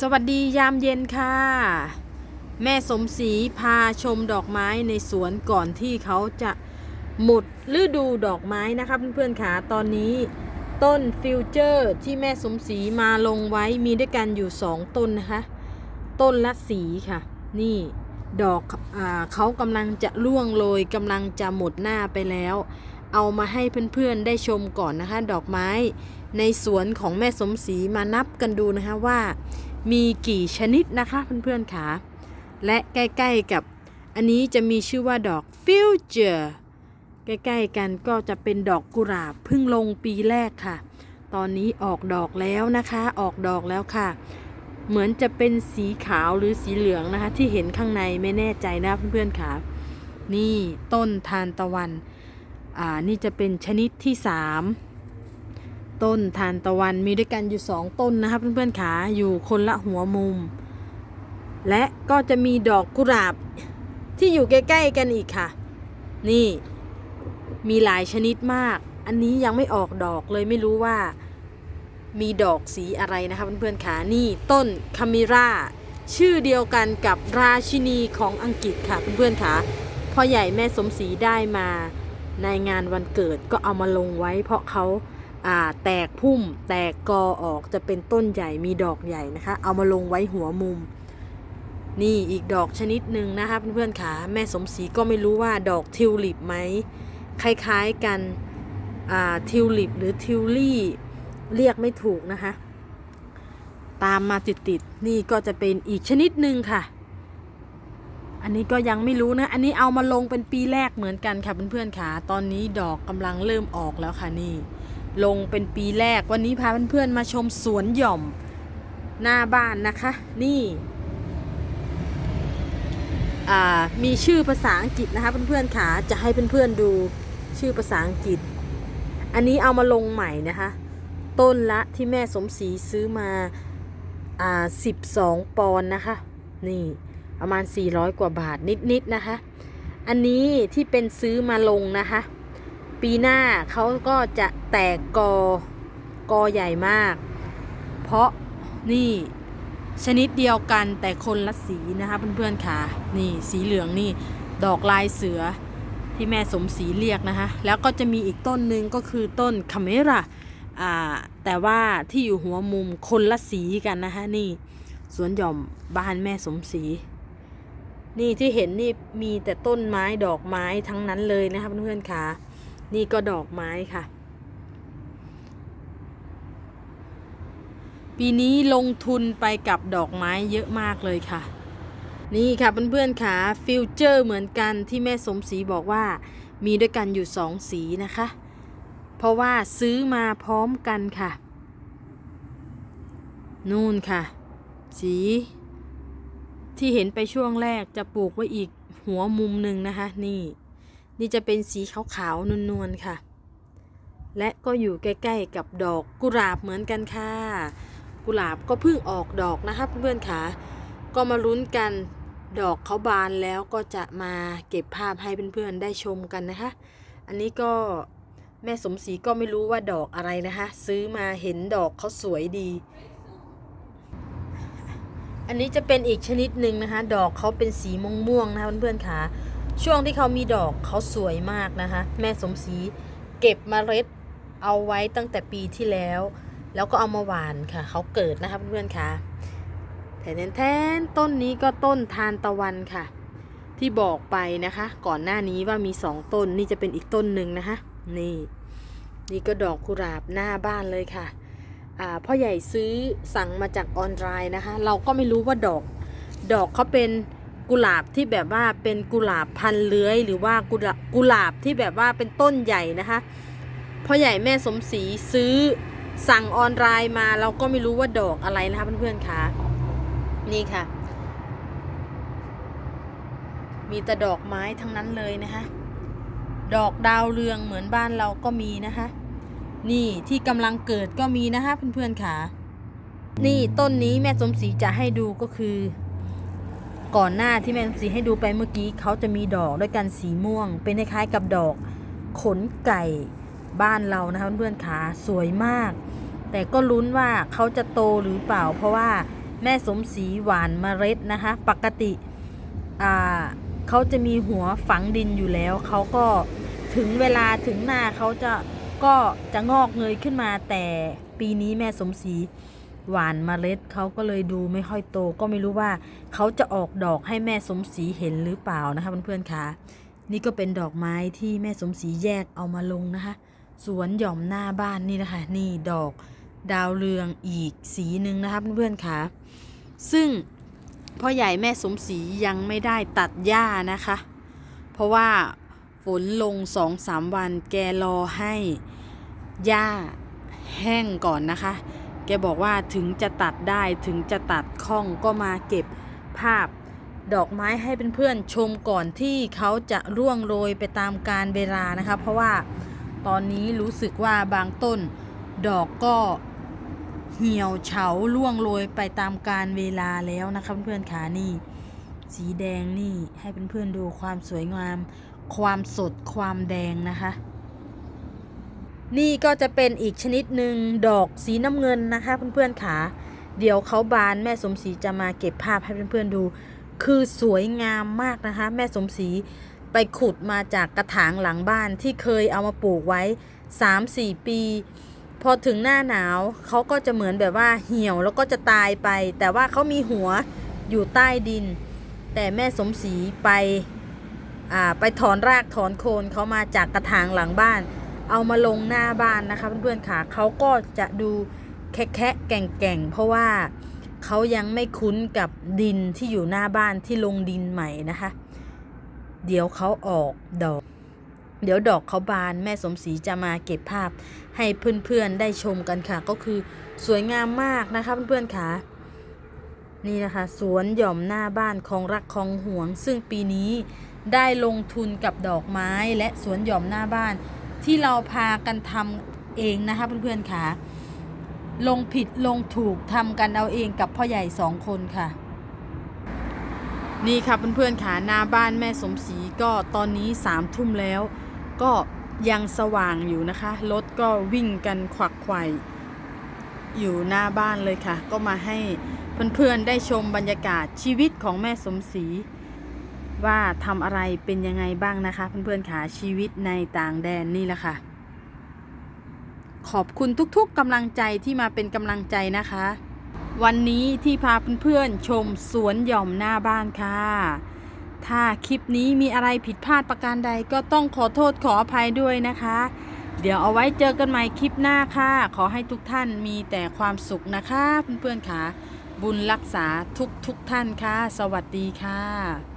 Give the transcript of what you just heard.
สวัสดียามเย็นค่ะ แม่สมศรีพาชมดอกไม้ในสวนก่อนที่เขาจะหมดฤดูดอกไม้นะคะเพื่อนๆค่ะตอนนี้ต้นฟิวเจอร์ที่แม่สมศรีมาลงไว้มีด้วยกันอยู่สองต้นนะคะ ต้นละสีค่ะ นี่ดอกอเขากำลังจะร่วงโรยกำลังจะหมดหน้าไปแล้ว เอามาให้เพื่อนๆได้ชมก่อนนะคะ ดอกไม้ในสวนของแม่สมศรีมานับกันดูนะคะว่ามีกี่ชนิดนะคะเพื่อนๆค่ะและใกล้ๆกับอันนี้จะมีชื่อว่าดอกฟิวเจอร์ใกล้ๆกันก็จะเป็นดอกกุหลาบเพิ่งลงปีแรกค่ะ ตอนนี้ออกดอกแล้วนะคะ ออกดอกแล้วค่ะ เหมือนจะเป็นสีขาวหรือสีเหลืองนะคะ ที่เห็นข้างในไม่แน่ใจนะเพื่อนๆค่ะ นี่ต้นทานตะวัน อ่า นี่จะเป็นชนิดที่สาม ต้นทานตะวันมีด้วยกันอยู่สองต้นนะคะเพื่อนๆขาอยู่คนละหัวมุม และก็จะมีดอกกุหลาบที่อยู่ใกล้ๆกันอีกค่ะ นี่มีหลายชนิดมาก อันนี้ยังไม่ออกดอกเลยไม่รู้ว่า มีดอกสีอะไรนะคะเพื่อนๆขานี่ต้นคามิราชื่อเดียวกันกับราชินีของอังกฤษค่ะเพื่อนๆขาพ่อใหญ่แม่สมศรีได้มาในงานวันเกิดก็เอามาลงไว้เพราะเขา แตกพุ่มแตกกอออกจะเป็นต้นใหญ่มีดอกใหญ่นะคะ เอามาลงไว้หัวมุม นี่อีกดอกชนิดหนึ่งนะคะเพื่อนๆขาแม่สมศรีก็ไม่รู้ว่าดอกทิวลิปไหมคล้ายๆกันทิวลิปหรือทิวลี่เรียกไม่ถูกนะคะ ตามมาติดๆนี่ก็จะเป็นอีกชนิดหนึ่งค่ะ อันนี้ก็ยังไม่รู้นะ อันนี้เอามาลงเป็นปีแรกเหมือนกันค่ะเพื่อนๆค่ะตอนนี้ดอกกำลังเริ่มออกแล้วค่ะนี่ ลงเป็นปีแรกวันนี้พาเพื่อนๆมาชมสวนหย่อมหน้าบ้านนะคะ นี่มีชื่อภาษาอังกฤษนะคะเพื่อนๆค่ะจะให้เพื่อนๆดูชื่อภาษาอังกฤษ อันนี้เอามาลงใหม่นะคะ ต้นละที่แม่สมศรีซื้อมาอ่า12ปอนด์นะคะ นี่ประมาณ 400 กว่าบาทนิดๆนะคะ อันนี้ที่เป็นซื้อมาลงนะคะ ปีหน้าเขาก็จะแตกกอกอใหญ่มาก เพราะนี่ชนิดเดียวกันแต่คนละสีนะคะเพื่อนๆค่ะ นี่สีเหลืองนี่ดอกลายเสือที่แม่สมศรีเรียกนะคะ แล้วก็จะมีอีกต้นหนึ่งก็คือต้นคาเมราอ่าแต่ว่าที่อยู่หัวมุมคนละสีกันนะคะนี่สวนหย่อมบ้านแม่สมศรีนี่ที่เห็นนี่มีแต่ต้นไม้ดอกไม้ทั้งนั้นเลยนะคะเพื่อนๆค่ะ นี่ก็ดอกไม้ค่ะ ปีนี้ลงทุนไปกับดอกไม้เยอะมากเลยค่ะ นี่ค่ะเพื่อนๆค่ะฟิวเจอร์เหมือนกันที่แม่สมศรีบอกว่า มีด้วยกันอยู่สองสีนะคะ เพราะว่าซื้อมาพร้อมกันค่ะ นู่นค่ะ สีที่เห็นไปช่วงแรกจะปลูกไว้อีกหัวมุมหนึ่งนะคะ นี่ นี่จะเป็นสีขาวๆนวลๆค่ะ และก็อยู่ใกล้ๆกับดอกกุหลาบเหมือนกันค่ะ กุหลาบก็เพิ่งออกดอกนะคะเพื่อนๆค่ะ ก็มาลุ้นกันดอกเขาบานแล้วก็จะมาเก็บภาพให้เพื่อนๆได้ชมกันนะคะ อันนี้ก็แม่สมศรีก็ไม่รู้ว่าดอกอะไรนะคะ ซื้อมาเห็นดอกเขาสวยดี อันนี้จะเป็นอีกชนิดหนึ่งนะคะ ดอกเขาเป็นสีม่วงๆนะคะเพื่อนๆค่ะ ช่วงที่เขามีดอกเขาสวยมากนะคะ แม่สมศรีเก็บมเมล็ดเอาไว้ตั้งแต่ปีที่แล้ว แล้วก็เอามาหวานค่ะ เขาเกิดนะคะเพื่อนๆค่ะแทนแทนต้นนี้ก็ต้นทานตะวันค่ะ ที่บอกไปนะคะ ก่อนหน้านี้ว่ามีสองต้นนี่จะเป็นอีกต้นหนึ่งนะคะ นี่ นี่ก็ดอกกุหลาบหน้าบ้านเลยค่ะพ่อใหญ่ซื้อสั่งมาจากออนไลน์นะคะ เราก็ไม่รู้ว่าดอก ดอกเขาเป็น กุหลาบที่แบบว่าเป็นกุหลาบพันเลื้อย หรือว่ากุหลาบกุหลาบที่แบบว่าเป็นต้นใหญ่นะคะพ่อใหญ่แม่สมศรีซื้อสั่งออนไลน์มาเราก็ไม่รู้ว่าดอกอะไรนะคะเพื่อนๆค่ะนี่ค่ะ มีแต่ดอกไม้ทั้งนั้นเลยนะคะดอกดาวเรืองเหมือนบ้านเราก็มีนะคะนี่ที่กำลังเกิดก็มีนะคะเพื่อนๆค่ะ นี่ต้นนี้แม่สมศรีจะให้ดูก็คือ ก่อนหน้าที่แม่สมศรีให้ดูไปเมื่อกี้เขาจะมีดอกด้วยกันสีม่วง เป็นคล้ายๆกับดอกขนไก่บ้านเรานะคะเพื่อนๆค่ะสวยมาก แต่ก็ลุ้นว่าเขาจะโตหรือเปล่า เพราะว่าแม่สมศรีหวานเมล็ดนะคะ ปกติอ่าเขาจะมีหัวฝังดินอยู่แล้ว เขาก็ถึงเวลาถึงหน้าเขาจะก็จะงอกเงยขึ้นมาแต่ปีนี้แม่สมศรี หวานเมล็ดเขาก็เลยดูไม่ค่อยโตก็ไม่รู้ว่าเขาจะออกดอกให้แม่สมศรีเห็นหรือเปล่านะคะเพื่อนๆคะนี่ก็เป็นดอกไม้ที่แม่สมศรีแยกเอามาลงนะคะ สวนหย่อมหน้าบ้านนี่นะคะนี่ดอกดาวเรืองอีกสีหนึ่งนะคะเพื่อนๆค่ะซึ่งพ่อใหญ่แม่สมศรียังไม่ได้ตัดหญ้านะคะ เพราะว่าฝนลงสองสามวันแกรอให้หญ้าแห้งก่อนนะคะ แกบอกว่าถึงจะตัดได้ถึงจะตัดข้องก็มาเก็บภาพดอกไม้ให้เพื่อนๆชมก่อนที่เขาจะร่วงโรยไปตามกาลเวลานะคะ เพราะว่าตอนนี้รู้สึกว่าบางต้นดอกก็เหี่ยวเฉาล่วงโรยไปตามกาลเวลาแล้วนะคะเพื่อนๆขานี่ สีแดงนี่ให้เพื่อนๆดูความสวยงาม ความสดความแดงนะคะ นี่ก็จะเป็นอีกชนิดหนึ่งดอกสีน้ำเงินนะคะเพื่อนๆขาเดี๋ยวเขาบานแม่สมศรีจะมาเก็บภาพให้เพื่อนๆดู คือสวยงามมากนะคะ แม่สมศรีไปขุดมาจากกระถางหลังบ้านที่เคยเอามาปลูกไว้ 3-4 ปี พอถึงหน้าหนาวเขาก็จะเหมือนแบบว่าเหี่ยวแล้วก็จะตายไป แต่ว่าเขามีหัวอยู่ใต้ดิน แต่แม่สมศรีไปไปถอนรากถอนโคนเขามาจากกระถางหลังบ้าน เอามาลงหน้าบ้านนะคะเพื่อนๆค่ะเขาก็จะดูแคะแคะแก่งแก่งๆเพราะว่าเขายังไม่คุ้นกับดินที่อยู่หน้าบ้านที่ลงดินใหม่นะคะ เดี๋ยวเขาออกดอก เดี๋ยวดอกเขาบานแม่สมศรีจะมาเก็บภาพให้เพื่อนๆได้ชมกันค่ะ ก็คือสวยงามมากนะคะเพื่อนๆค่ะนี่นะคะ สวนหย่อมหน้าบ้านของรักของห่วง ซึ่งปีนี้ได้ลงทุนกับดอกไม้และสวนหย่อมหน้าบ้าน ที่เราพากันทำเองนะคะเพื่อนๆค่ะ ลงผิดลงถูกทำกันเอาเองกับพ่อใหญ่สองคนค่ะ นี่ค่ะเพื่อนๆค่ะหน้าบ้านแม่สมศรีก็ตอนนี้สามทุ่มแล้ว ก็ยังสว่างอยู่นะคะ รถก็วิ่งกันขวักไขว่อยู่หน้าบ้านเลยค่ะ ก็มาให้เพื่อนๆได้ชมบรรยากาศชีวิตของแม่สมศรี ว่าทำอะไรเป็นยังไงบ้างนะคะ เพื่อนๆค่ะชีวิตในต่างแดนนี่แหละค่ะ ขอบคุณทุกๆกำลังใจที่มาเป็นกำลังใจนะคะ วันนี้ที่พาเพื่อนๆชมสวนหย่อมหน้าบ้านค่ะ ถ้าคลิปนี้มีอะไรผิดพลาดประการใดก็ต้องขอโทษขออภัยด้วยนะคะ เดี๋ยวเอาไว้เจอกันใหม่คลิปหน้าค่ะ ขอให้ทุกท่านมีแต่ความสุขนะคะเพื่อนๆค่ะบุญรักษาทุกๆทท่านค่ะ สวัสดีค่ะ